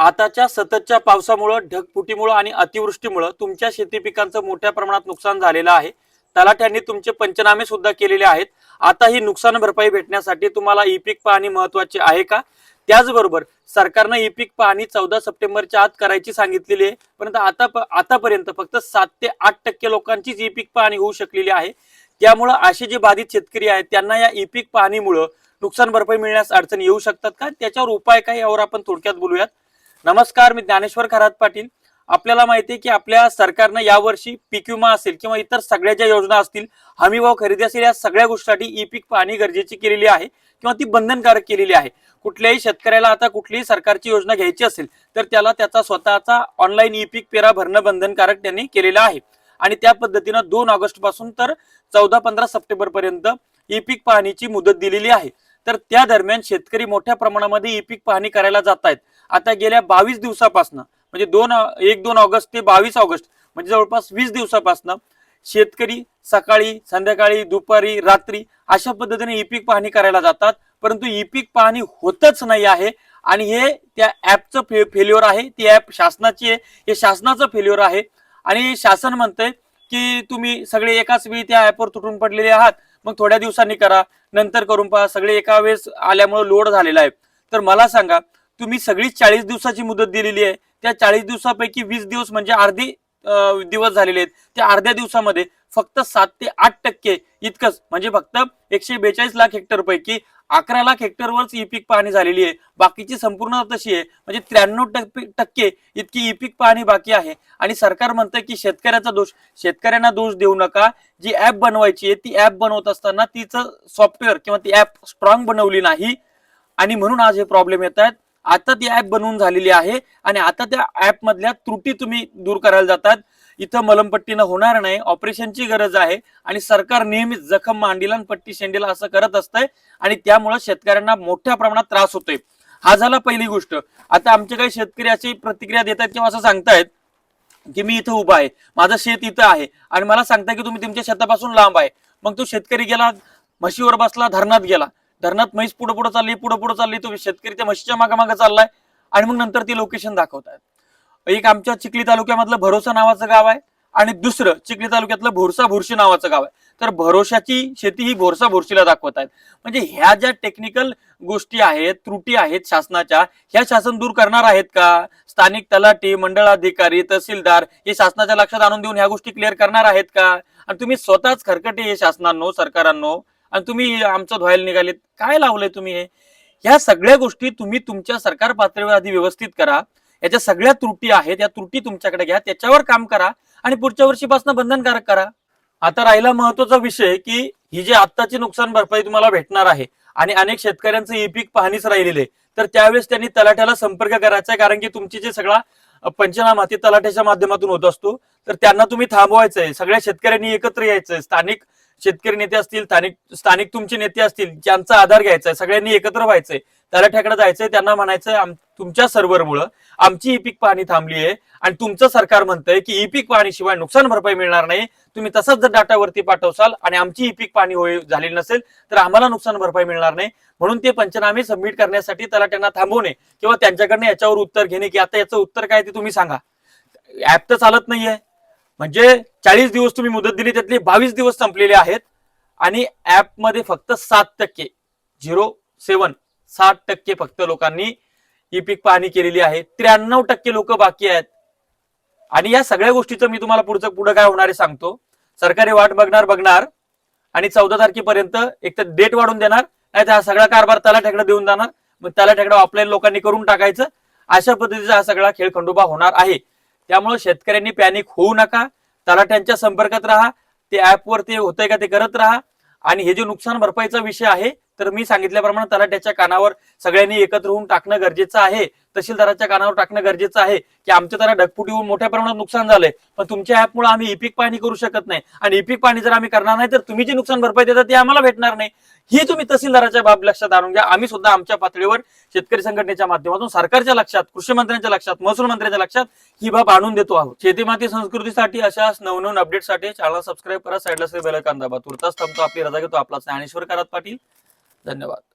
आताच्या सततच्या पावसामुळं ढगफुटीमुळं आणि अतिवृष्टीमुळं तुमच्या शेती पिकांचं मोठ्या प्रमाणात नुकसान झालेलं आहे. तलाठ्यांनी तुमचे पंचनामे सुद्धा केलेले आहेत. आता ही नुकसान भरपाई भेटण्यासाठी तुम्हाला ई पीक पाहणी महत्वाची आहे का? त्याचबरोबर सरकारनं ई पीक पाहणी चौदा सप्टेंबरच्या आत करायची सांगितलेली आहे. परंतु आता आतापर्यंत फक्त सात ते आठ टक्के लोकांचीच ई पीक पाहणी होऊ शकलेली आहे. त्यामुळं असे जे बाधित शेतकरी आहेत त्यांना या ई पीक पाहणीमुळं नुकसान भरपाई मिळण्यास अडचण येऊ शकतात का? त्याच्यावर उपाय काय यावर आपण थोडक्यात बोलूयात. नमस्कार मी ज्ञानेश्वर खरात पाटील. आपल्याला माहिती आहे की आपल्या सरकारनं यावर्षी पीक विमा असेल किंवा इतर सगळ्या ज्या योजना असतील हमी भाव खरेदी असेल या सगळ्या गोष्टीसाठी ई पीक पाहणी गरजेची केलेली आहे किंवा ती बंधनकारक केलेली आहे. कुठल्याही शेतकऱ्याला आता कुठलीही सरकारची योजना घ्यायची असेल तर त्याला त्याचा स्वतःचा ऑनलाईन ई पीक पेरा भरणं बंधनकारक त्यांनी केलेलं आहे. आणि त्या पद्धतीनं दोन ऑगस्टपासून तर चौदा पंधरा सप्टेंबर पर्यंत ई पीक पाहणीची मुदत दिलेली आहे. तर त्या दरम्यान शेतकरी मोठ्या प्रमाणामध्ये ई पीक पाहणी करायला जात आहेत आता गेल्या बावीस दिवसापासून म्हणजे दोन एक दोन ऑगस्ट ते बावीस ऑगस्ट म्हणजे जवळपास वीस दिवसापासून शेतकरी सकाळी संध्याकाळी दुपारी रात्री अशा पद्धतीने ई पीक पाहणी करायला जातात. परंतु ई पीक पाहणी होतच नाही आहे आणि हे त्या ऍपचं फे फेल्युअर आहे. ती ऍप शासनाची आहे. हे शासनाचं फेल्युअर आहे. आणि शासन म्हणतंय की तुम्ही सगळे एकाच वेळी त्या ऍपवर तुटून पडलेले आहात. मग थोड्या दिवसांनी करा. नंतर करून पहा. सगळे एका वेळेस आल्यामुळे लोड झालेला आहे. तर मला सांगा तुम्ही सगळी चाळीस दिवसाची मुदत दिलेली आहे. त्या चाळीस दिवसापैकी वीस दिवस म्हणजे अर्धे दिवस झालेले आहेत. त्या अर्ध्या दिवसामध्ये फक्त सात ते आठ टक्के इतकंच म्हणजे फक्त एकशे बेचाळीस लाख हेक्टर पैकी अकरा लाख हेक्टरवरच ई पीक पाहणी झालेली आहे. बाकीची संपूर्ण तशी आहे. म्हणजे त्र्याण्णव टक्के टक्के इतकी ई पीक पाहणी बाकी आहे. आणि सरकार म्हणतं की शेतकऱ्याचा दोष शेतकऱ्यांना दोष देऊ नका. जी ऍप बनवायची आहे ती ऍप बनवत असताना तिचं सॉफ्टवेअर किंवा ती ऍप स्ट्रॉंग बनवली नाही. आणि म्हणून आज हे प्रॉब्लेम येत आहेत. आता ती ऍप बनवून झालेली आहे आणि आता त्या ऍप मधल्या त्रुटी तुम्ही दूर करायला जातात. इथं मलमपट्टीनं होणार नाही ऑपरेशनची गरज आहे आणि सरकार नेहमीच जखम मांडीला आणि पट्टी शेंडीला असं करत असतंय आणि त्यामुळे शेतकऱ्यांना मोठ्या प्रमाणात त्रास होतोय. हा झाला पहिली गोष्ट. आता आमचे काही शेतकरी अशी प्रतिक्रिया देतात किंवा असं सांगतायत की मी इथं उभा आहे माझं शेत इथं आहे आणि मला सांगता की तुम्ही तुमच्या शेतापासून लांब आहे. मग तो शेतकरी गेला म्हशीवर बसला धरणात गेला. धरणात म्हैस पुढे पुढे चालली पुढे पुढे चालली तो शेतकरी त्या म्हशीच्या मागे मागे चाललाय. आणि मग नंतर ती लोकेशन दाखवतायत एक आमच्या चिखली तालुक्यामधलं भरोसा नावाचं गाव आहे आणि दुसरं चिखली तालुक्यातलं भोरसा भोरशी नावाचं गाव आहे. तर भरोशाची शेती ही भोरसा भोरशीला दाखवत आहेत म्हणजे ह्या ज्या टेक्निकल गोष्टी आहेत त्रुटी आहेत शासनाच्या ह्या शासन दूर करणार आहेत का? स्थानिक तलाठी मंडळाधिकारी तहसीलदार हे शासनाच्या लक्षात आणून देऊन ह्या गोष्टी क्लिअर करणार आहेत का? आणि तुम्ही स्वतःच खरकटे हे शासनांनो सरकारांनो आणि तुम्ही आमचं धुवायला निघालेत. काय लावलंय तुम्ही हे? ह्या सगळ्या गोष्टी तुम्ही तुमच्या सरकार पातळीवर आधी व्यवस्थित करा. याच्या सगळ्या त्रुटी आहेत या त्रुटी तुमच्याकडे घ्या त्याच्यावर काम करा आणि पुढच्या वर्षीपासून बंधनकारक करा. आता राहिला महत्त्वाचा विषय की ही जी आत्ताची नुकसान भरपाई तुम्हाला भेटणार आहे आणि अनेक शेतकऱ्यांचं ई पीक पाहणीच राहिलेले तर त्यावेळेस त्यांनी तलाठ्याला संपर्क करायचा आहे कारण की तुमची जे सगळा पंचनामा ते तलाठ्याच्या माध्यमातून होत असतो तर त्यांना तुम्ही थांबवायचंय. सगळ्या शेतकऱ्यांनी एकत्र यायचंय. स्थानिक शेतकरी नेते असतील स्थानिक स्थानिक तुमचे नेते असतील ज्यांचा आधार घ्यायचा आहे सगळ्यांनी एकत्र व्हायचंय तलाठ्याकडे जायचंय त्यांना म्हणायचंय तुमच्या सर्व्हरमुळे आमची ई पीक पाहणी थांबली आहे आणि तुमचं सरकार म्हणतंय की ई पीक पाहणी शिवाय नुकसान भरपाई मिळणार नाही. तुम्ही तसंच जर डाटा वरती पाठवसाल आणि आमची ई पीक पाहणी होय झालेली नसेल तर आम्हाला नुकसान भरपाई मिळणार नाही. म्हणून ते पंचनामे सबमिट करण्यासाठी त्याला त्यांना थांबवणे किंवा त्यांच्याकडनं याच्यावर उत्तर घेणे की आता याचं उत्तर काय ते तुम्ही सांगा. ऍप तर चालत नाहीये. म्हणजे चाळीस दिवस तुम्ही मुदत दिली त्यातले बावीस दिवस संपलेले आहेत. आणि ॲपमध्ये फक्त सात टक्के झिरो सेवन सात टक्के फक्त लोकांनी ई पीक पाहणी केलेली आहे. त्र्याण्णव टक्के लोक बाकी आहेत. आणि या सगळ्या गोष्टीचं मी तुम्हाला पुढचं पुढे काय होणार आहे सांगतो. सरकारी वाट बघणार बघणार. आणि चौदा तारखेपर्यंत एक तर डेट वाढून देणार. नाही तर हा सगळा कारभार त्याला ठेकडा देऊन जाणार. मग त्याला ठेकडा ऑफलाईन लोकांनी करून टाकायचं. अशा पद्धतीचा हा सगळा खेळ खंडोबा होणार आहे. त्यामुळे शेतकऱ्यांनी पॅनिक होऊ नका. तलाट्यांच्या संपर्कात राहा. ते ऍपवर ते होतंय का ते करत राहा. आणि हे जे नुकसान भरपाईचा विषय आहे तर मी सांगितल्याप्रमाणे तलाठ्याच्या कानावर सगळ्यांनी एकत्र होऊन टाकणं गरजेचं आहे. तहसीलदाराच्या कानावर टाकणं गरजेचं आहे की आमच्या त्याला ढगफुटी होऊन मोठ्या प्रमाणात नुकसान झालंय. पण तुमच्या ऍपमुळे आम्ही इपिक पाणी करू शकत नाही. आणि इपिक पाणी जर आम्ही करणार नाही तर तुम्ही जे नुकसान भरपाई देता ते आम्हाला भेटणार नाही. ही तुम्ही तहसीलदाराच्या बाब लक्षात आणून घ्या. आम्ही सुद्धा आमच्या पातळीवर शेतकरी संघटनेच्या माध्यमातून सरकारच्या लक्षात कृषी मंत्र्यांच्या लक्षात महसूल मंत्र्यांच्या लक्षात ही बाब आणून देतो आहोत. शेती माती संस्कृतीसाठी अशा नवनवीन अपडेटसाठी चॅनल सबस्क्राईब करा. साईडला बेल दाबा. तुर्तास थांबतो. आपली रजा घेतो आपला ज्ञानेश्वर करात पाटील. धन्यवाद.